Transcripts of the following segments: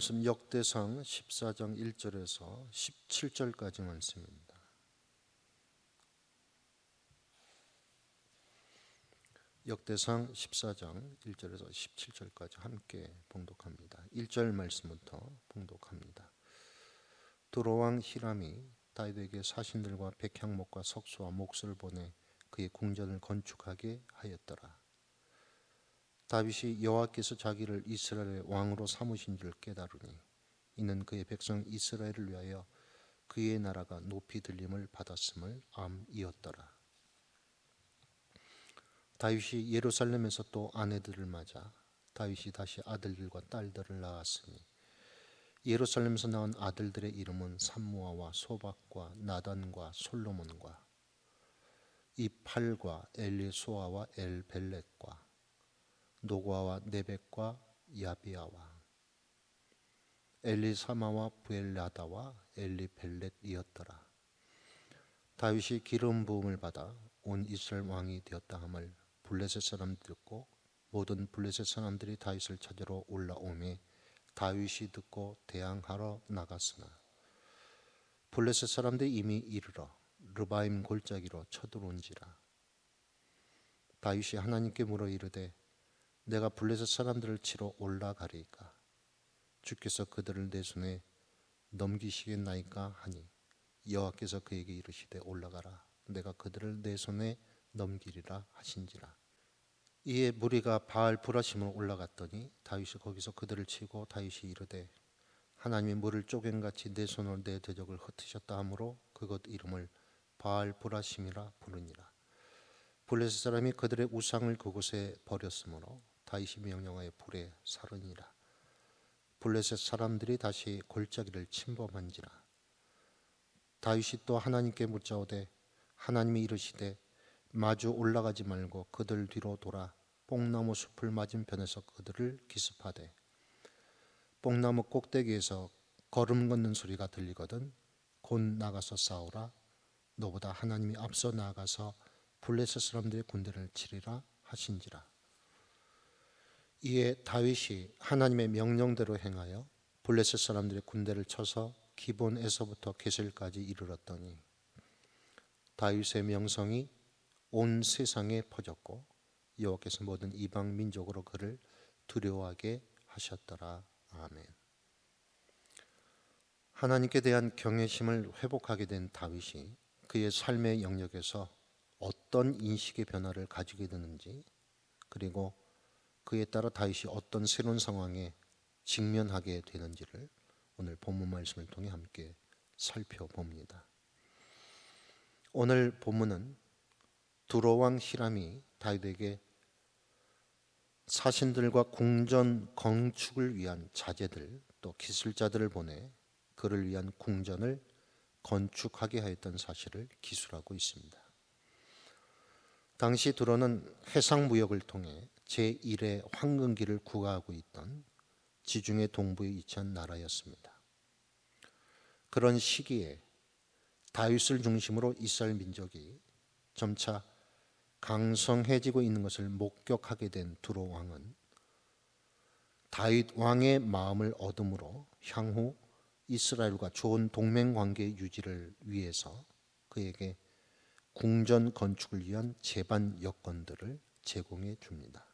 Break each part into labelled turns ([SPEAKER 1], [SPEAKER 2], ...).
[SPEAKER 1] 말씀 역대상 14장 1절에서 17절까지 말씀입니다. 역대상 14장 1절에서 17절까지 함께 봉독합니다. 1절 말씀부터 봉독합니다. 도로왕 히람이 다윗에게 사신들과 백향목과 석수와 몫을 보내 그의 궁전을 건축하게 하였더라. 다윗이 여호와께서 자기를 이스라엘의 왕으로 삼으신 줄 깨달으니 이는 그의 백성 이스라엘을 위하여 그의 나라가 높이 들림을 받았음을 암이었더라. 다윗이 예루살렘에서 또 아내들을 맞아 다윗이 다시 아들들과 딸들을 낳았으니 예루살렘에서 낳은 아들들의 이름은 삼무아와 소박과 나단과 솔로몬과 이팔과 엘리소아와 엘벨렛과 노고아와 네벡과 야비아와 엘리사마와 부엘라다와 엘리벨렛이었더라. 다윗이 기름 부음을 받아 온 이스라엘 왕이 되었다 함을 블레셋 사람들이 듣고 모든 블레셋 사람들이 다윗을 찾으러 올라오매 다윗이 듣고 대항하러 나갔으나 블레셋 사람들이 이미 이르러 르바임 골짜기로 쳐들어온지라 다윗이 하나님께 물어 이르되 내가 블레셋 사람들을 치러 올라가리까? 주께서 그들을 내 손에 넘기시겠나이까 하니 여호와께서 그에게 이르시되 올라가라. 내가 그들을 내 손에 넘기리라 하신지라. 이에 무리가 바알 브라심으로 올라갔더니 다윗이 거기서 그들을 치고 다윗이 이르되 하나님이 물을 쪼갠같이 내 손으로 내 대적을 흩으셨다 하므로 그것 이름을 바알 브라심이라 부르니라. 블레셋 사람이 그들의 우상을 그곳에 버렸으므로 다윗이 명령하여 불에 사르니라. 블레셋 사람들이 다시 골짜기를 침범한지라. 다윗이 또 하나님께 묻자오되 하나님이 이르시되 마주 올라가지 말고 그들 뒤로 돌아 뽕나무 숲을 맞은편에서 그들을 기습하되. 뽕나무 꼭대기에서 걸음 걷는 소리가 들리거든 곧 나가서 싸우라. 너보다 하나님이 앞서 나가서 블레셋 사람들의 군대를 치리라 하신지라 이에 다윗이 하나님의 명령대로 행하여 블레셋 사람들의 군대를 쳐서 기본에서부터 게셀까지 이르렀더니 다윗의 명성이 온 세상에 퍼졌고 여호와께서 모든 이방 민족으로 그를 두려워하게 하셨더라 아멘. 하나님께 대한 경외심을 회복하게 된 다윗이 그의 삶의 영역에서 어떤 인식의 변화를 가지게 되는지 그리고 그에 따라 다윗이 어떤 새로운 상황에 직면하게 되는지를 오늘 본문 말씀을 통해 함께 살펴봅니다. 오늘 본문은 두로왕 히람이 다윗에게 사신들과 궁전 건축을 위한 자재들 또 기술자들을 보내 그를 위한 궁전을 건축하게 하였던 사실을 기술하고 있습니다. 당시 두로는 해상 무역을 통해 제1의 황금기를 구가하고 있던 지중해 동부에 위치한 나라였습니다. 그런 시기에 다윗을 중심으로 이스라엘 민족이 점차 강성해지고 있는 것을 목격하게 된 두로 왕은 다윗 왕의 마음을 얻음으로 향후 이스라엘과 좋은 동맹 관계 유지를 위해서 그에게 궁전 건축을 위한 제반 여건들을 제공해 줍니다.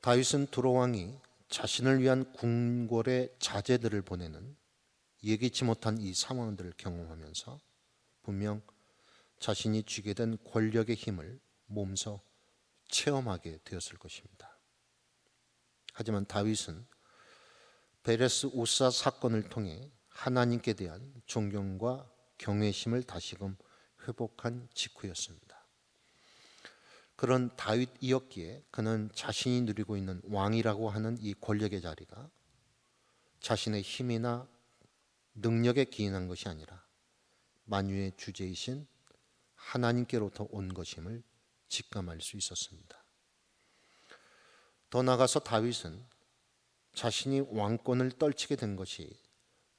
[SPEAKER 1] 다윗은 두로 왕이 자신을 위한 궁궐의 자제들을 보내는 예기치 못한 이 상황들을 경험하면서 분명 자신이 쥐게 된 권력의 힘을 몸소 체험하게 되었을 것입니다. 하지만 다윗은 베레스 우사 사건을 통해 하나님께 대한 존경과 경외심을 다시금 회복한 직후였습니다. 그런 다윗이었기에 그는 자신이 누리고 있는 왕이라고 하는 이 권력의 자리가 자신의 힘이나 능력에 기인한 것이 아니라 만유의 주제이신 하나님께로부터 온 것임을 직감할 수 있었습니다. 더 나아가서 다윗은 자신이 왕권을 떨치게 된 것이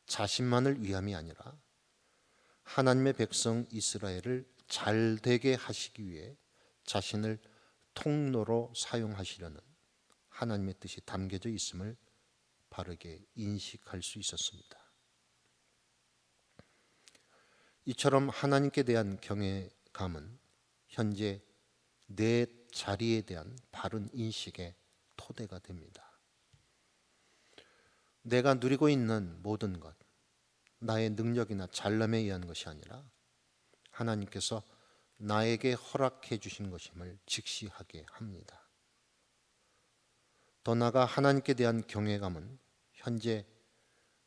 [SPEAKER 1] 자신만을 위함이 아니라 하나님의 백성 이스라엘을 잘 되게 하시기 위해 자신을 통로로 사용하시려는 하나님의 뜻이 담겨져 있음을 바르게 인식할 수 있었습니다. 이처럼 하나님께 대한 경외감은 현재 내 자리에 대한 바른 인식의 토대가 됩니다. 내가 누리고 있는 모든 것, 나의 능력이나 잘남에 의한 것이 아니라 하나님께서 나에게 허락해 주신 것임을 직시하게 합니다. 더 나아가 하나님께 대한 경외감은 현재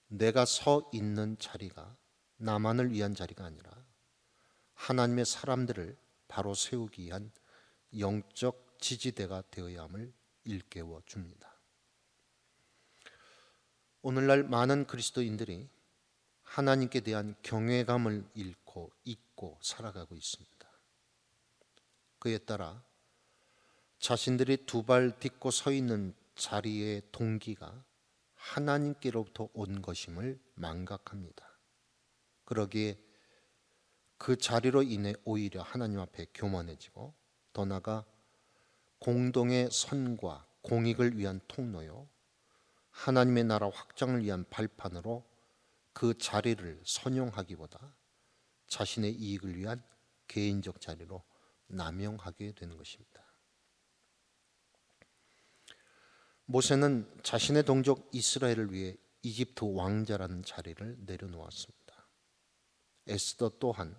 [SPEAKER 1] 내가 서 있는 자리가 나만을 위한 자리가 아니라 하나님의 사람들을 바로 세우기 위한 영적 지지대가 되어야 함을 일깨워 줍니다. 오늘날 많은 그리스도인들이 하나님께 대한 경외감을 잃고 잊고 살아가고 있습니다. 그에 따라 자신들이 두 발 딛고 서 있는 자리의 동기가 하나님께로부터 온 것임을 망각합니다. 그러기에 그 자리로 인해 오히려 하나님 앞에 교만해지고 더 나아가 공동의 선과 공익을 위한 통로요 하나님의 나라 확장을 위한 발판으로 그 자리를 선용하기보다 자신의 이익을 위한 개인적 자리로 남용하게 되는 것입니다. 모세는 자신의 동족 이스라엘을 위해 이집트 왕자라는 자리를 내려놓았습니다. 에스더 또한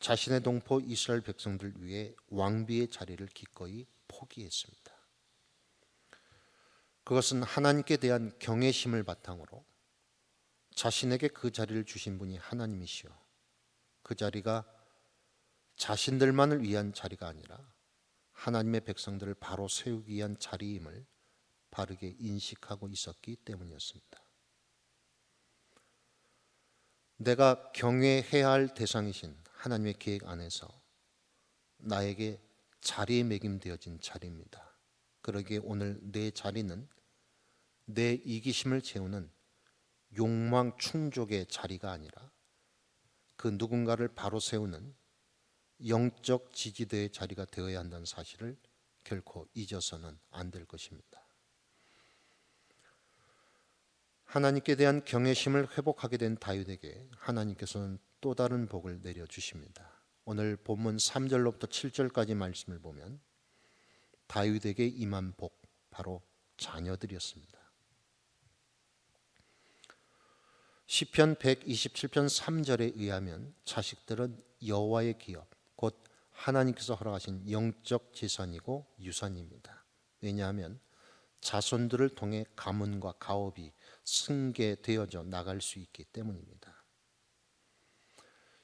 [SPEAKER 1] 자신의 동포 이스라엘 백성들 위해 왕비의 자리를 기꺼이 포기했습니다. 그것은 하나님께 대한 경외심을 바탕으로 자신에게 그 자리를 주신 분이 하나님이시여 그 자리가 자신들만을 위한 자리가 아니라 하나님의 백성들을 바로 세우기 위한 자리임을 바르게 인식하고 있었기 때문이었습니다. 내가 경외해야 할 대상이신 하나님의 계획 안에서 나에게 자리에 매김되어진 자리입니다. 그러기에 오늘 내 자리는 내 이기심을 채우는 욕망 충족의 자리가 아니라 그 누군가를 바로 세우는 영적 지지대의 자리가 되어야 한다는 사실을 결코 잊어서는 안 될 것입니다. 하나님께 대한 경외심을 회복하게 된 다윗에게 하나님께서는 또 다른 복을 내려 주십니다. 오늘 본문 3절로부터 7절까지 말씀을 보면 다윗에게 임한 복 바로 자녀들이었습니다. 시편 127편 3절에 의하면 자식들은 여호와의 기업 곧 하나님께서 허락하신 영적 재산이고 유산입니다. 왜냐하면 자손들을 통해 가문과 가업이 승계되어져 나갈 수 있기 때문입니다.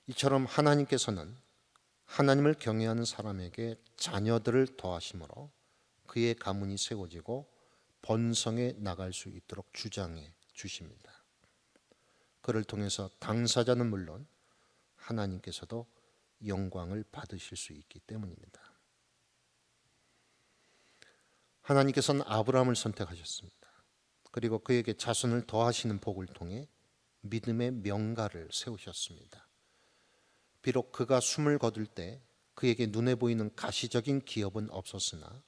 [SPEAKER 1] 이처럼 하나님께서는 하나님을 경외하는 사람에게 자녀들을 더하심으로 그의 가문이 세워지고 번성해 나갈 수 있도록 주장해 주십니다. 그를 통해서 당사자는 물론 하나님께서도 영광을 받으실 수 있기 때문입니다. 하나님께서는 아브라함을 선택하셨습니다. 그리고 그에게 자손을 더하시는 복을 통해 믿음의 명가를 세우셨습니다. 비록 그가 숨을 거둘 때 그에게 눈에 보이는 가시적인 기업은 없었으나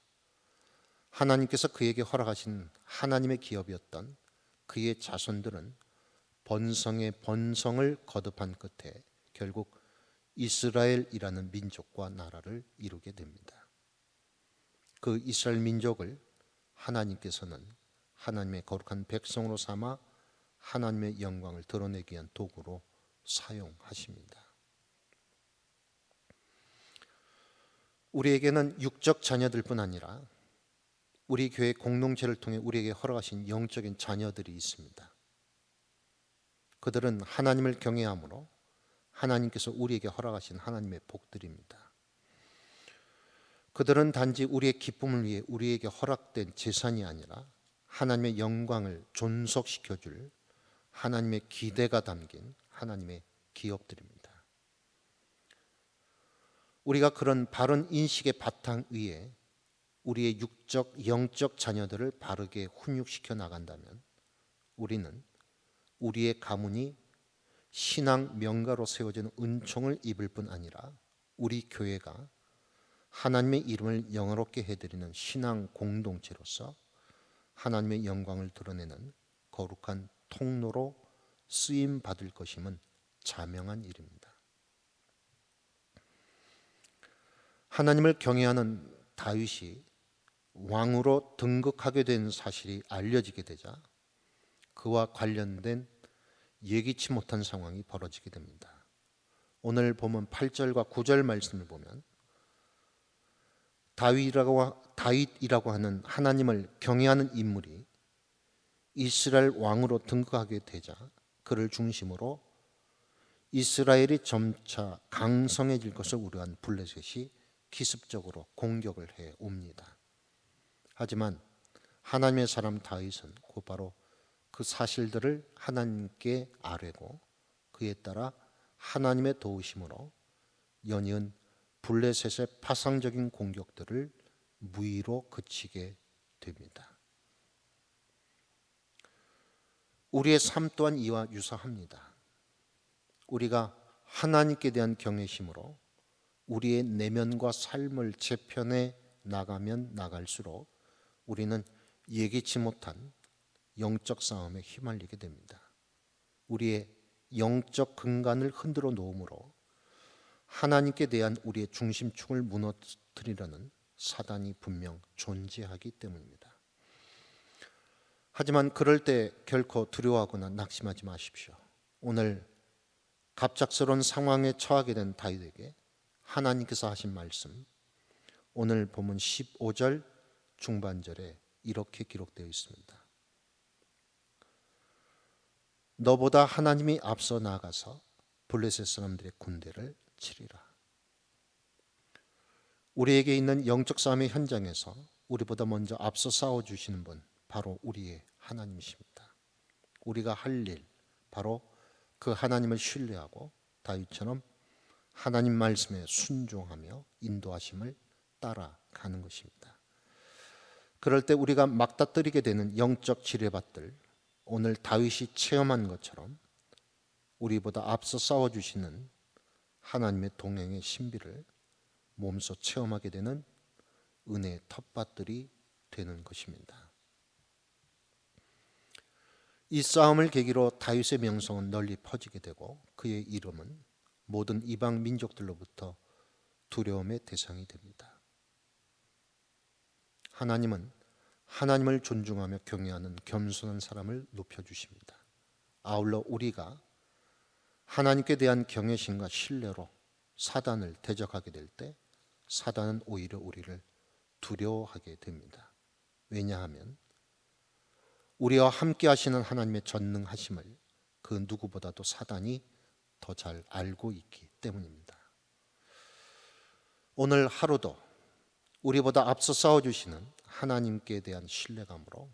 [SPEAKER 1] 하나님께서 그에게 허락하신 하나님의 기업이었던 그의 자손들은 번성의 번성을 거듭한 끝에 결국 이스라엘이라는 민족과 나라를 이루게 됩니다. 그 이스라엘 민족을 하나님께서는 하나님의 거룩한 백성으로 삼아 하나님의 영광을 드러내기 위한 도구로 사용하십니다. 우리에게는 육적 자녀들뿐 아니라 우리 교회 공동체를 통해 우리에게 허락하신 영적인 자녀들이 있습니다. 그들은 하나님을 경외함으로 하나님께서 우리에게 허락하신 하나님의 복들입니다. 그들은 단지 우리의 기쁨을 위해 우리에게 허락된 재산이 아니라 하나님의 영광을 존속시켜 줄 하나님의 기대가 담긴 하나님의 기업들입니다. 우리가 그런 바른 인식의 바탕 위에 우리의 육적 영적 자녀들을 바르게 훈육시켜 나간다면 우리는 우리의 가문이 신앙 명가로 세워진 은총을 입을 뿐 아니라 우리 교회가 하나님의 이름을 영어롭게 해드리는 신앙 공동체로서 하나님의 영광을 드러내는 거룩한 통로로 쓰임 받을 것임은 자명한 일입니다. 하나님을 경외하는 다윗이 왕으로 등극하게 된 사실이 알려지게 되자 그와 관련된 예기치 못한 상황이 벌어지게 됩니다. 오늘 보면 8절과 9절 말씀을 보면 다윗이라고 다윗이라고 하는 하나님을 경외하는 인물이 이스라엘 왕으로 등극하게 되자 그를 중심으로 이스라엘이 점차 강성해질 것을 우려한 블레셋이 기습적으로 공격을 해 옵니다. 하지만 하나님의 사람 다윗은 곧바로 그 사실들을 하나님께 아뢰고 그에 따라 하나님의 도우심으로 연이은 블레셋의 파상적인 공격들을 무의로 그치게 됩니다. 우리의 삶 또한 이와 유사합니다. 우리가 하나님께 대한 경외심으로 우리의 내면과 삶을 재편해 나가면 나갈수록 우리는 예기치 못한 영적 싸움에 휘말리게 됩니다. 우리의 영적 근간을 흔들어 놓음으로 하나님께 대한 우리의 중심축을 무너뜨리려는 사단이 분명 존재하기 때문입니다. 하지만 그럴 때 결코 두려워하거나 낙심하지 마십시오. 오늘 갑작스러운 상황에 처하게 된 다윗에게 하나님께서 하신 말씀 오늘 보면 15절 중반절에 이렇게 기록되어 있습니다. 너보다 하나님이 앞서 나가서 블레셋 사람들의 군대를 치리라. 우리에게 있는 영적 싸움의 현장에서 우리보다 먼저 앞서 싸워 주시는 분 바로 우리의 하나님이십니다. 우리가 할 일 바로 그 하나님을 신뢰하고 다윗처럼 하나님 말씀에 순종하며 인도하심을 따라가는 것입니다. 그럴 때 우리가 막다뜨리게 되는 영적 지뢰밭들 오늘 다윗이 체험한 것처럼 우리보다 앞서 싸워 주시는 하나님의 동행의 신비를 몸소 체험하게 되는 은혜의 텃밭들이 되는 것입니다. 이 싸움을 계기로 다윗의 명성은 널리 퍼지게 되고 그의 이름은 모든 이방 민족들로부터 두려움의 대상이 됩니다. 하나님은 하나님을 존중하며 경외하는 겸손한 사람을 높여 주십니다. 아울러 우리가 하나님께 대한 경외심과 신뢰로 사단을 대적하게 될 때 사단은 오히려 우리를 두려워하게 됩니다. 왜냐하면 우리와 함께 하시는 하나님의 전능하심을 그 누구보다도 사단이 더 잘 알고 있기 때문입니다. 오늘 하루도 우리보다 앞서 싸워주시는 하나님께 대한 신뢰감으로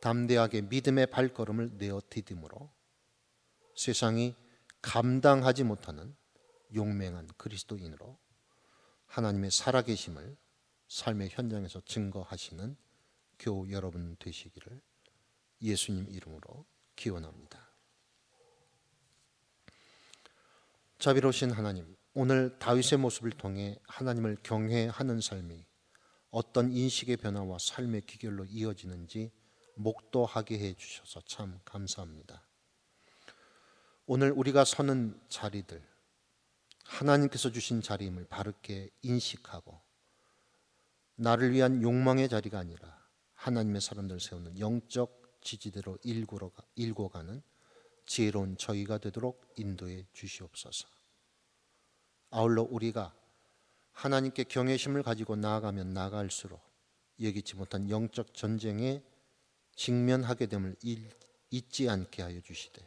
[SPEAKER 1] 담대하게 믿음의 발걸음을 내어 디딤으로 세상이 감당하지 못하는 용맹한 그리스도인으로 하나님의 살아계심을 삶의 현장에서 증거하시는 교우 여러분 되시기를 예수님 이름으로 기원합니다. 자비로우신 하나님, 오늘 다윗의 모습을 통해 하나님을 경외하는 삶이 어떤 인식의 변화와 삶의 기결로 이어지는지 목도하게 해 주셔서 참 감사합니다. 오늘 우리가 서는 자리들 하나님께서 주신 자리임을 바르게 인식하고 나를 위한 욕망의 자리가 아니라 하나님의 사람들 세우는 영적 지지대로 일궈가는 지혜로운 저희가 되도록 인도해 주시옵소서. 아울러 우리가 하나님께 경외심을 가지고 나아가면 나아갈수록 예기치 못한 영적 전쟁에 직면하게 됨을 잊지 않게 하여 주시되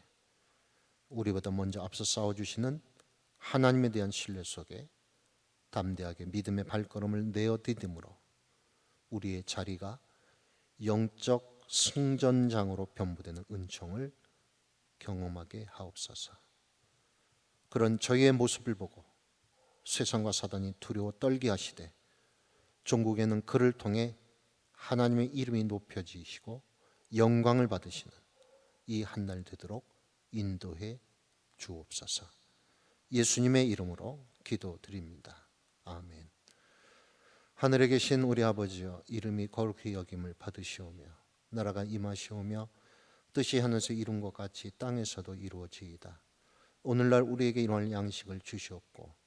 [SPEAKER 1] 우리보다 먼저 앞서 싸워 주시는 하나님에 대한 신뢰 속에 담대하게 믿음의 발걸음을 내어 디딤으로 우리의 자리가 영적 승전장으로 변부되는 은총을 경험하게 하옵소서. 그런 저희의 모습을 보고 세상과 사단이 두려워 떨게 하시되 종국에는 그를 통해 하나님의 이름이 높여지시고 영광을 받으시는 이 한날 되도록 인도해 주옵소서. 예수님의 이름으로 기도드립니다. 아멘. 하늘에 계신 우리 아버지여 이름이 거룩히 여김을 받으시오며 나라가 임하시오며 뜻이 하늘에서 이룬 것 같이 땅에서도 이루어지이다. 오늘날 우리에게 일어날 양식을 주시옵고